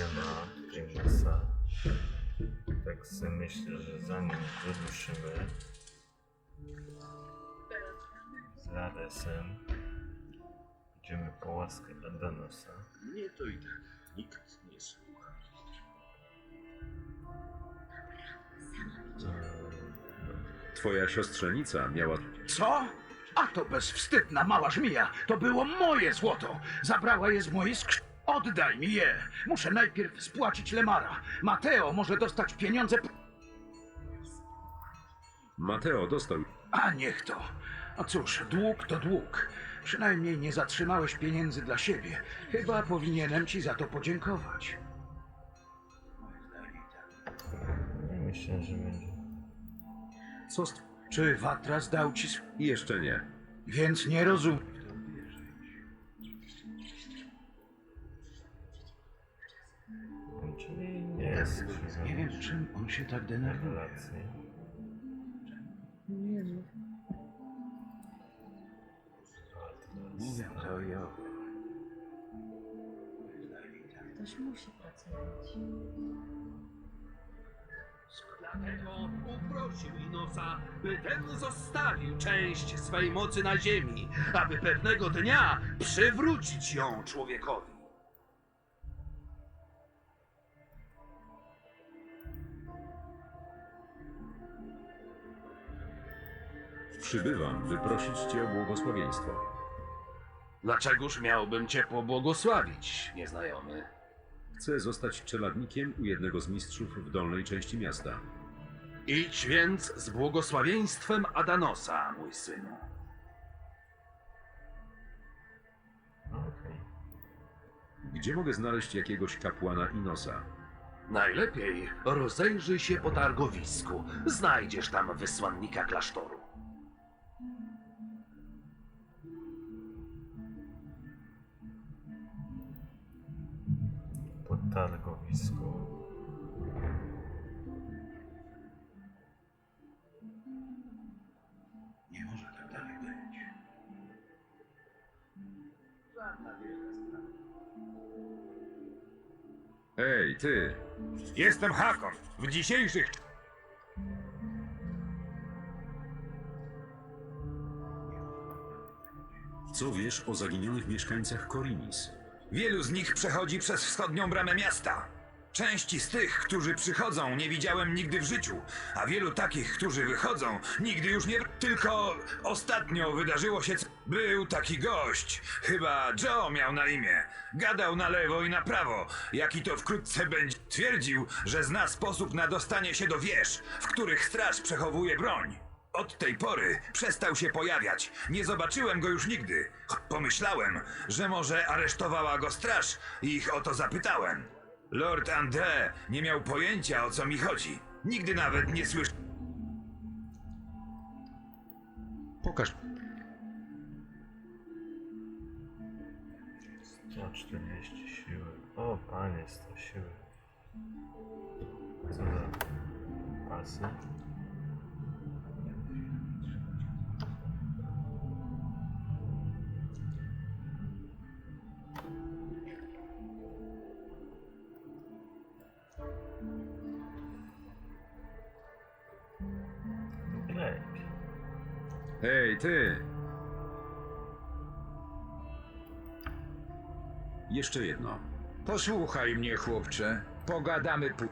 temat Pringasa. Tak sobie myślę, że zanim wyruszymy z Radesem, idziemy po łaskę Adanosa. Mnie to i tak nikt nie słucha. Twoja siostrzenica miała... Co? A to bezwstydna mała żmija. To było moje złoto. Zabrała je z mojej skrzynki. Oddaj mi je. Muszę najpierw spłacić Lemara. Mateo może dostać pieniądze. p- Mateo dostał... A niech to. A cóż, dług to dług. Przynajmniej nie zatrzymałeś pieniędzy dla siebie. Chyba powinienem ci za to podziękować. Myślę, że będzie. Co z... Czy Watras dał ci sw... Jeszcze nie. Więc nie rozumiem. Jest Nie wiem, czym on się tak denerwuje. rewelacji. Mówię to i owo. Ktoś musi pracować. Dlatego uprosił Inosa, by ten zostawił część swej mocy na ziemi, aby pewnego dnia przywrócić ją człowiekowi. Przybywam, by prosić cię o błogosławieństwo. Dlaczegoż miałbym cię pobłogosławić, nieznajomy? Chcę zostać czeladnikiem u jednego z mistrzów w dolnej części miasta. Idź więc z błogosławieństwem Adanosa, mój synu. Gdzie mogę znaleźć jakiegoś kapłana Inosa? Najlepiej rozejrzyj się po targowisku. Znajdziesz tam wysłannika klasztoru. Targowisku. Nie może tak dalej być. Ej, ty! Jestem Hakon. W dzisiejszych Co wiesz o zaginionych mieszkańcach Korinis? Wielu z nich przechodzi przez wschodnią bramę miasta. Części z tych, którzy przychodzą, nie widziałem nigdy w życiu, a wielu takich, którzy wychodzą, nigdy już nie. Tylko ostatnio wydarzyło się. c- Był taki gość, chyba Joe miał na imię. Gadał na lewo i na prawo, jaki to wkrótce będzie. Twierdził, że zna sposób na dostanie się do wież, w których straż przechowuje broń. Od tej pory przestał się pojawiać. Nie zobaczyłem go już nigdy. Pomyślałem, że może aresztowała go straż i ich o to zapytałem. Lord André nie miał pojęcia o co mi chodzi. Nigdy nawet nie słyszał. Pokaż. 140 siły. O panie, 100 siły. Co za pasy? Ty! Jeszcze jedno. Posłuchaj mnie, chłopcze. Pogadamy pu...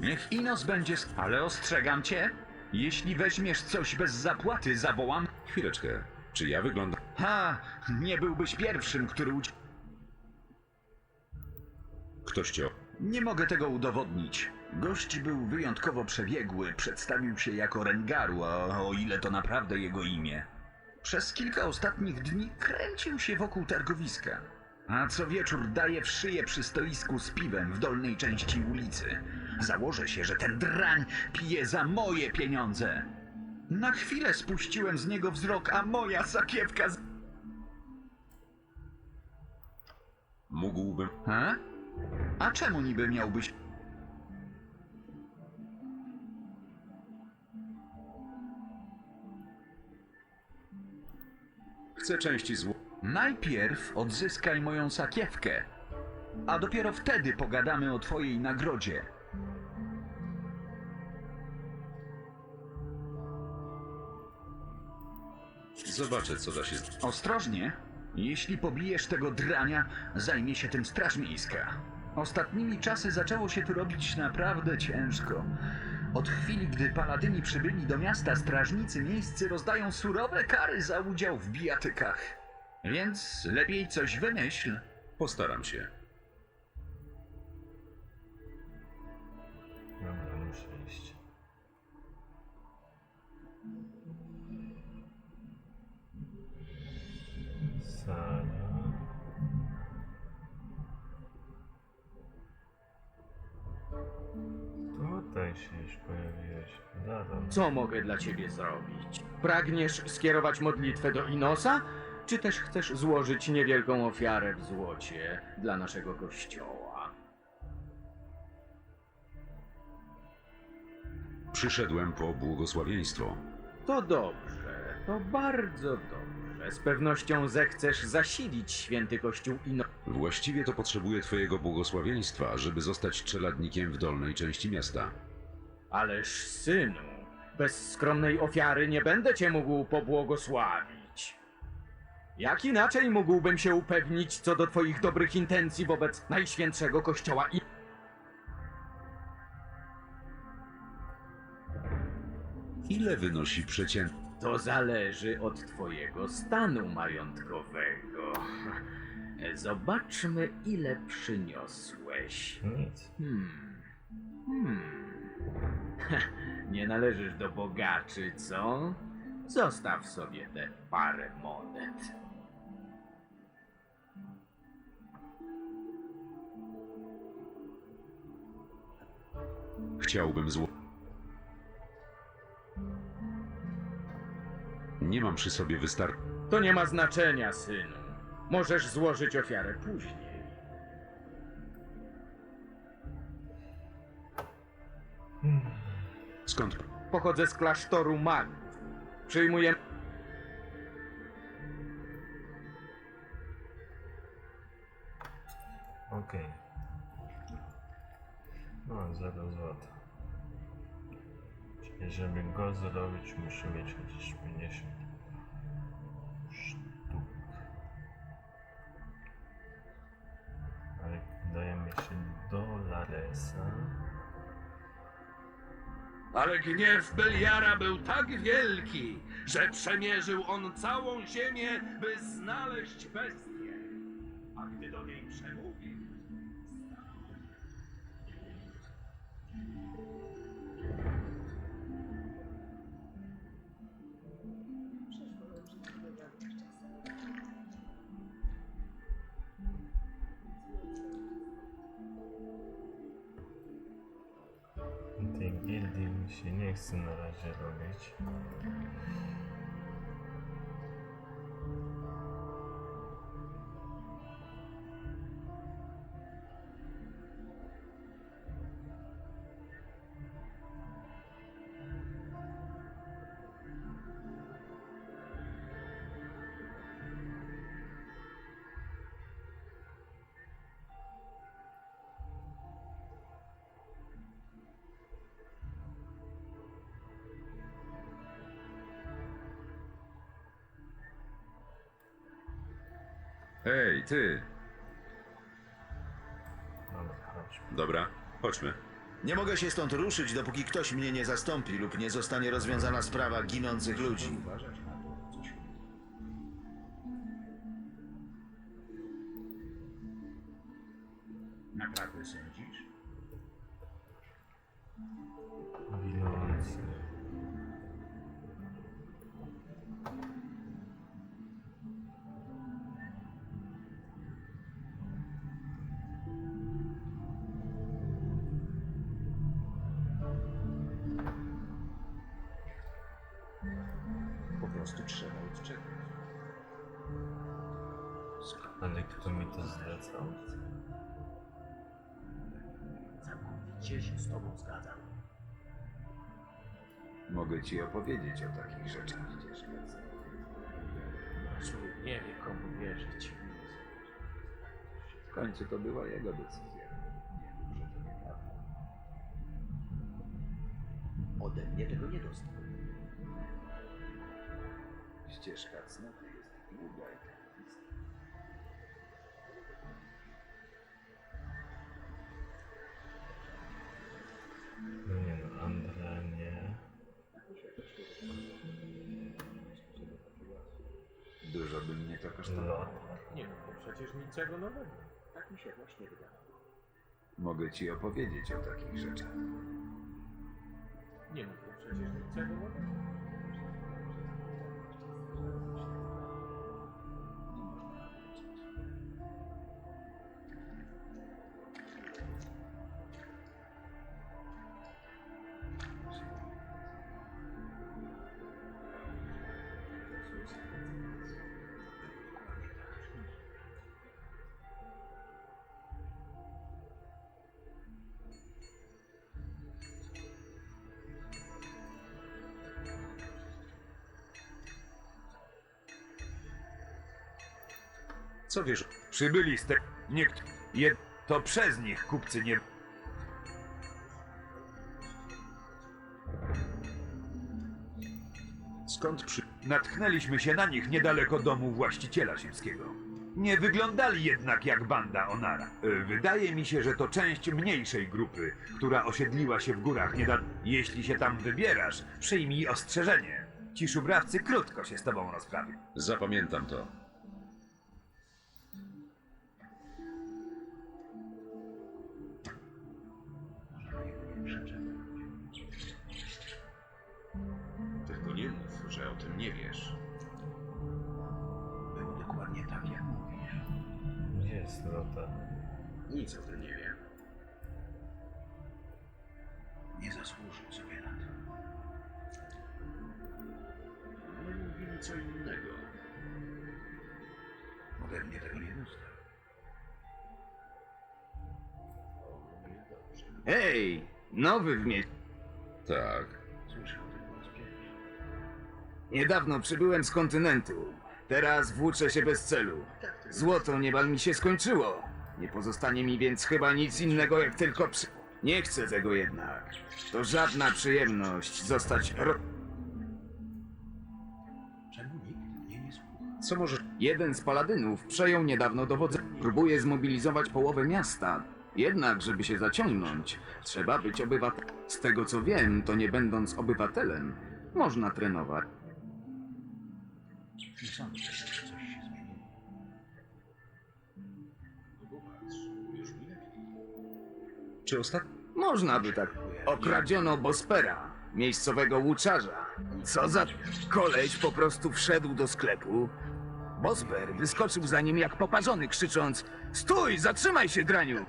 Niech Inos będzie... s- Ale ostrzegam cię. Jeśli weźmiesz coś bez zapłaty, zawołam... Chwileczkę. Czy ja wyglądam... Ha! Nie byłbyś pierwszym, który uci... Ktoś cię... Nie mogę tego udowodnić. Gość był wyjątkowo przebiegły, przedstawił się jako Rengaru, a o ile to naprawdę jego imię. Przez kilka ostatnich dni kręcił się wokół targowiska. A co wieczór daje w szyję przy stoisku z piwem w dolnej części ulicy. Założę się, że ten drań pije za moje pieniądze. Na chwilę spuściłem z niego wzrok, a moja sakiewka z... Mógłbym... Ha? A czemu niby miałbyś... Chcę części zł... Najpierw odzyskaj moją sakiewkę, a dopiero wtedy pogadamy o twojej nagrodzie. Zobaczę, co da się. Ostrożnie, jeśli pobijesz tego drania, zajmie się tym Straż Miejska. Ostatnimi czasy zaczęło się tu robić naprawdę ciężko. Od chwili, gdy paladyni przybyli do miasta, strażnicy miejscy rozdają surowe kary za udział w bijatykach. Więc lepiej coś wymyśl. Postaram się. Co mogę dla ciebie zrobić? Pragniesz skierować modlitwę do Inosa? Czy też chcesz złożyć niewielką ofiarę w złocie dla naszego kościoła? Przyszedłem po błogosławieństwo. To dobrze, to bardzo dobrze. Z pewnością zechcesz zasilić święty kościół Ino... Właściwie to potrzebuję Twojego błogosławieństwa, żeby zostać czeladnikiem w dolnej części miasta. Ależ synu, bez skromnej ofiary nie będę cię mógł pobłogosławić. Jak inaczej mógłbym się upewnić co do twoich dobrych intencji wobec najświętszego kościoła i... Ile wynosi przeciętny? To zależy od twojego stanu majątkowego. Zobaczmy, ile przyniosłeś. Nic. Hmm. Hmm. Nie należysz do bogaczy, co? Zostaw sobie te parę monet. Chciałbym zło. Nie mam przy sobie wystar... To nie ma znaczenia, synu. Możesz złożyć ofiarę później. Skąd? Pochodzę z klasztoru magów. Przyjmuję... Okej. No, 0 złota. Czyli żeby go zrobić, muszę mieć chociaż 50 sztuk. Ale dajemy się do Laresa. Ale gniew Beliara był tak wielki, że przemierzył on całą ziemię, by znaleźć bestię. A gdy do niej przemówił, mi się nie chce na. Hej, ty! Dobra, chodźmy. Dobra, chodźmy. Nie mogę się stąd ruszyć, dopóki ktoś mnie nie zastąpi lub nie zostanie rozwiązana sprawa ginących ludzi. Naprawdę sądzisz? Ginący. Całkowicie się z tobą zgadzam. Mogę ci opowiedzieć o takich rzeczach. Zły nie wie, komu wierzyć. W końcu to była jego decyzja. Nie mów, że to nieprawda. Ode mnie tego nie dostał. Ścieżka cnoty jest długa i No nie no, Andra nie. Dużo by mnie to kosztowało. Lot. Nie no, to przecież niczego nowego. Tak mi się właśnie wydaje. Mogę ci opowiedzieć o takich rzeczach. Nie no, to przecież niczego nowego. Co wiesz? Przybyli z te... Niekt... Jed... To przez nich kupcy nie... Skąd przy... Natknęliśmy się na nich niedaleko domu właściciela ziemskiego. Nie wyglądali jednak jak banda Onara. E, Wydaje mi się, że to część mniejszej grupy, która osiedliła się w górach niedaleko. Jeśli się tam wybierasz, przyjmij ostrzeżenie. Ci szubrawcy krótko się z tobą rozprawią. Zapamiętam to. Tylko nie mów, że o tym nie wiesz. Było dokładnie tak, jak mówisz. Gdzie jest Lota? Nic o tym nie wiem. Nie zasłużył sobie na to. My mówili co innego. Ode mnie tego nie dostał. Hej, nowy w mieście. Tak. Niedawno przybyłem z kontynentu. Teraz włóczę się bez celu. Złoto niebal mi się skończyło. Nie pozostanie mi więc chyba nic innego jak tylko przy... Nie chcę tego jednak. To żadna przyjemność zostać ro... Czemu nikt mnie nie słucha? Co możesz... Jeden z paladynów przejął niedawno dowodzenie. Próbuje zmobilizować połowę miasta. Jednak, żeby się zaciągnąć, trzeba być obywatelem. Z tego co wiem, to nie będąc obywatelem, można trenować. Sądzę, że coś się. Czy ostat... Można by tak. Okradziono Bospera, miejscowego łuczarza. Co za koleś po prostu wszedł do sklepu. Bosper wyskoczył za nim jak poparzony, krzycząc: Stój, zatrzymaj się, draniu!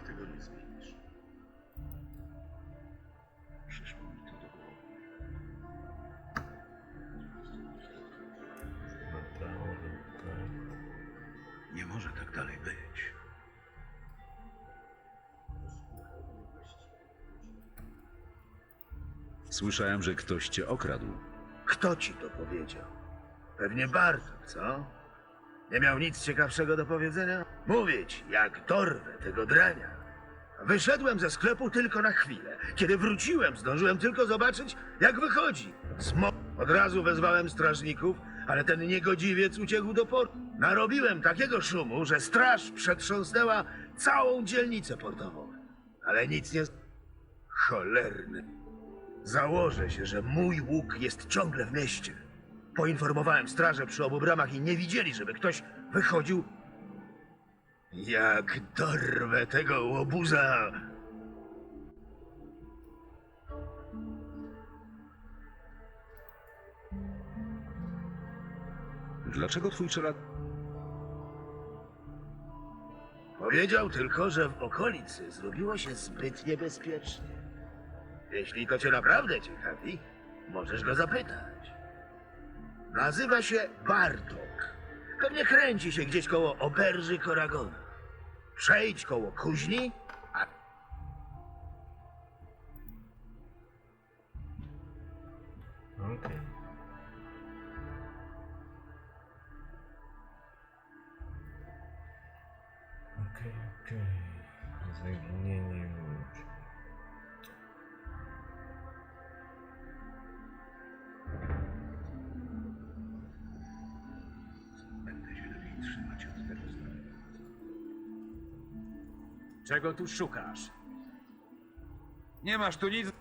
Słyszałem, że ktoś cię okradł. Kto ci to powiedział? Pewnie Bartok, co? Nie miał nic ciekawszego do powiedzenia? Mówić, jak dorwę tego drania. Wyszedłem ze sklepu tylko na chwilę. Kiedy wróciłem, zdążyłem tylko zobaczyć, jak wychodzi. Smo... Od razu wezwałem strażników, ale ten niegodziwiec uciekł do portu. Narobiłem takiego szumu, że straż przetrząsnęła całą dzielnicę portową. Ale nic nie... Cholerny. Założę się, że mój łuk jest ciągle w mieście. Poinformowałem strażę przy obu bramach i nie widzieli, żeby ktoś wychodził. Jak dorwę tego łobuza! Dlaczego twój czelat... Powiedział tylko, że w okolicy zrobiło się zbyt niebezpiecznie. Jeśli to cię naprawdę ciekawi, możesz go zapytać. Nazywa się Bartok. Pewnie kręci się gdzieś koło oberży Koragona. Przejdź koło kuźni, a Okej. Czego tu szukasz? Nie masz tu nic.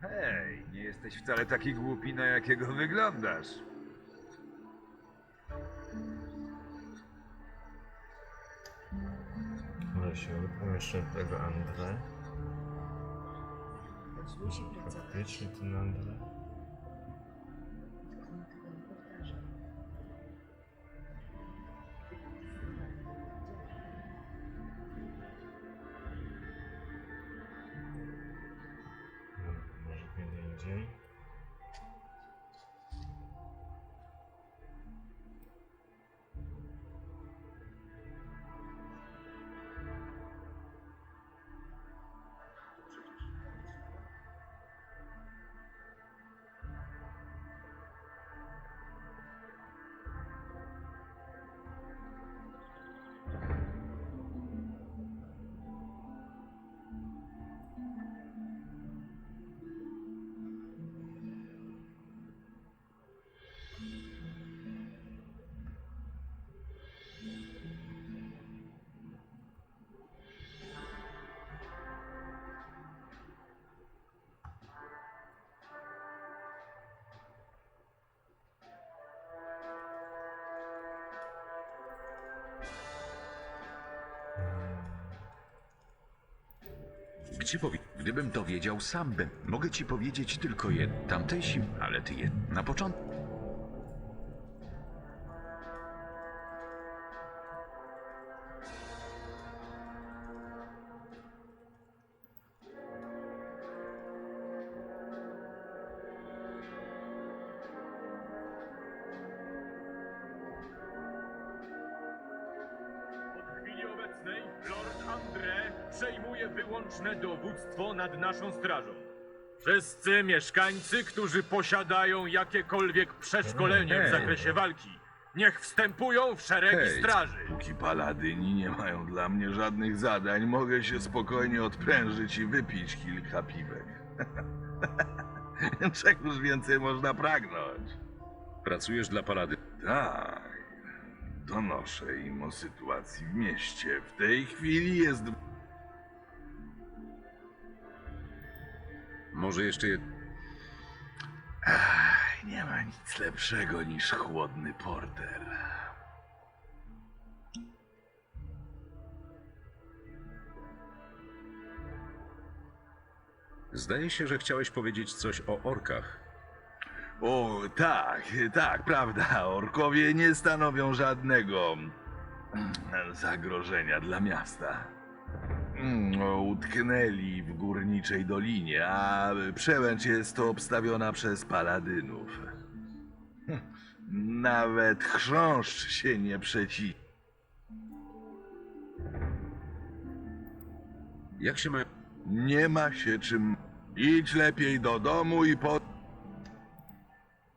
Hej, nie jesteś wcale taki głupi, na jakiego wyglądasz. Ale się umieszczę tego Andre. Ktoś musi pracować. Faktycznie ten Andre. Tylko Gdzie powi... Gdybym to wiedział, sam bym. Mogę ci powiedzieć tylko jedno. Tamtejsi, ale ty je... Na początku... Lord André przejmuje wyłączne nad naszą strażą. Wszyscy mieszkańcy, którzy posiadają jakiekolwiek przeszkolenie w zakresie walki, niech wstępują w szeregi Hej, straży. Póki paladyni nie mają dla mnie żadnych zadań, mogę się spokojnie odprężyć i wypić kilka piwek. Czegoż więcej można pragnąć? Pracujesz dla Palady. Tak. Donoszę im o sytuacji w mieście. W tej chwili jest. Może jeszcze jed... Ach, nie ma nic lepszego niż chłodny porter. Zdaje się, że chciałeś powiedzieć coś o orkach. O, tak, tak, prawda. Orkowie nie stanowią żadnego mm, zagrożenia dla miasta. Mm, Utknęli w górniczej dolinie, a przełęcz jest obstawiona przez paladynów. Hm, Nawet chrząszcz się nie przeci. Jak się mają... Nie ma się czym. Idź lepiej do domu i po.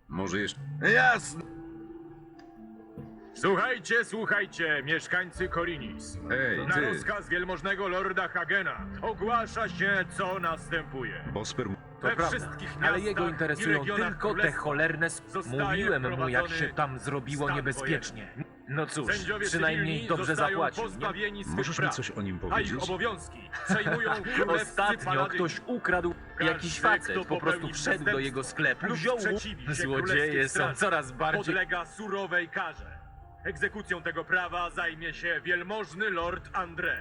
Może jeszcze... Jasne. Słuchajcie, słuchajcie, mieszkańcy Korinis. Ej, Na ty! rozkaz wielmożnego lorda Hagena ogłasza się, co następuje. Bosper... To We prawda, wszystkich ale miastach jego i interesują regionach tylko te królestwa cholerne... s- zostaje Mówiłem mu, jak wprowadzony się tam zrobiło stan niebezpiecznie. No cóż, Sędziowie przynajmniej cywilni dobrze zostają zapłacił, nie? pozbawieni swych Możesz mi praw, coś o nim a ich powiedzieć? obowiązki przejmują królewscy Ostatnio paladyni. ktoś ukradł Każdy, jakiś kto facet, po prostu popełni wszedł do przestępstwo jego sklepu, lub wziął sprzeciwi się Złodzieje królewskiej są straży, coraz bardziej... Podlega surowej karze. Egzekucją tego prawa zajmie się wielmożny lord André.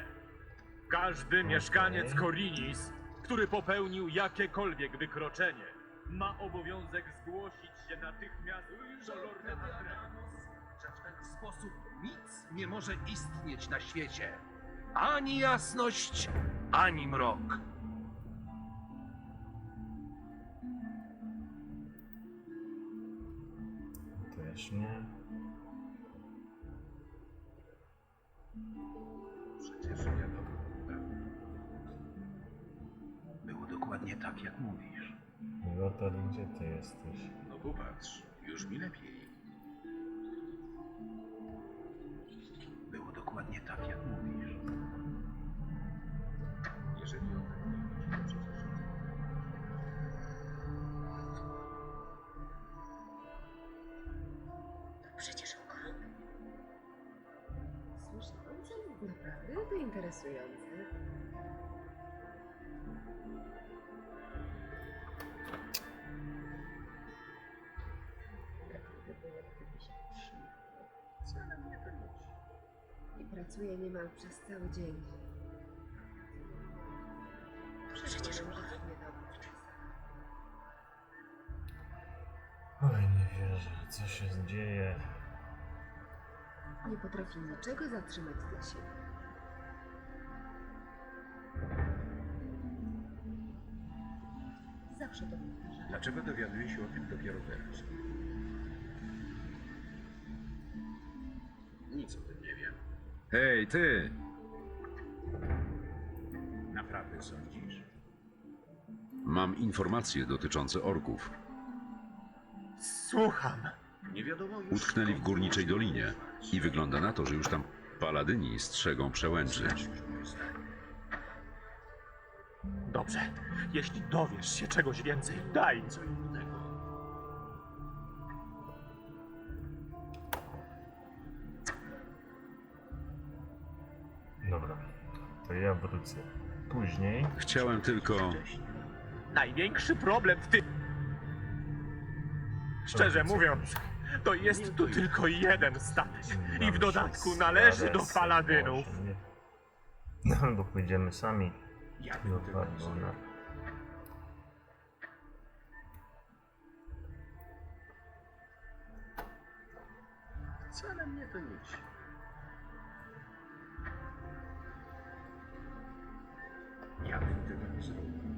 Każdy mieszkaniec Korinis, który popełnił jakiekolwiek wykroczenie, ma obowiązek zgłosić się natychmiast do lorda André. że w ten sposób nic nie może istnieć na świecie. Ani jasność, ani mrok. Też nie. Mówisz. Lotar, gdzie ty jesteś? No popatrz, już mi lepiej. Pracuje niemal przez cały dzień. Przecież może niedobrych czasach. Oj, nie wierzę, co się dzieje? Nie potrafi niczego zatrzymać dla siebie. Zawsze to powtarza. Dlaczego dowiaduję się o tym dopiero teraz? Hej, ty! Naprawdę sądzisz? Mam informacje dotyczące orków. Słucham. Nie wiadomo już... Utknęli w górniczej dolinie i wygląda na to, że już tam paladyni strzegą przełęczy. Moje zdanie. Dobrze. Jeśli dowiesz się czegoś więcej, daj Co innego. Dobra, to ja wrócę. Później. Chciałem tylko... Największy problem w tym. Szczerze mówiąc, to jest tu tylko jeden statek. I w dodatku należy do paladynów. Nie. No, bo pójdziemy sami tego nie Farbona. zrobił. Wcale mnie to nudzi. Ja bym tego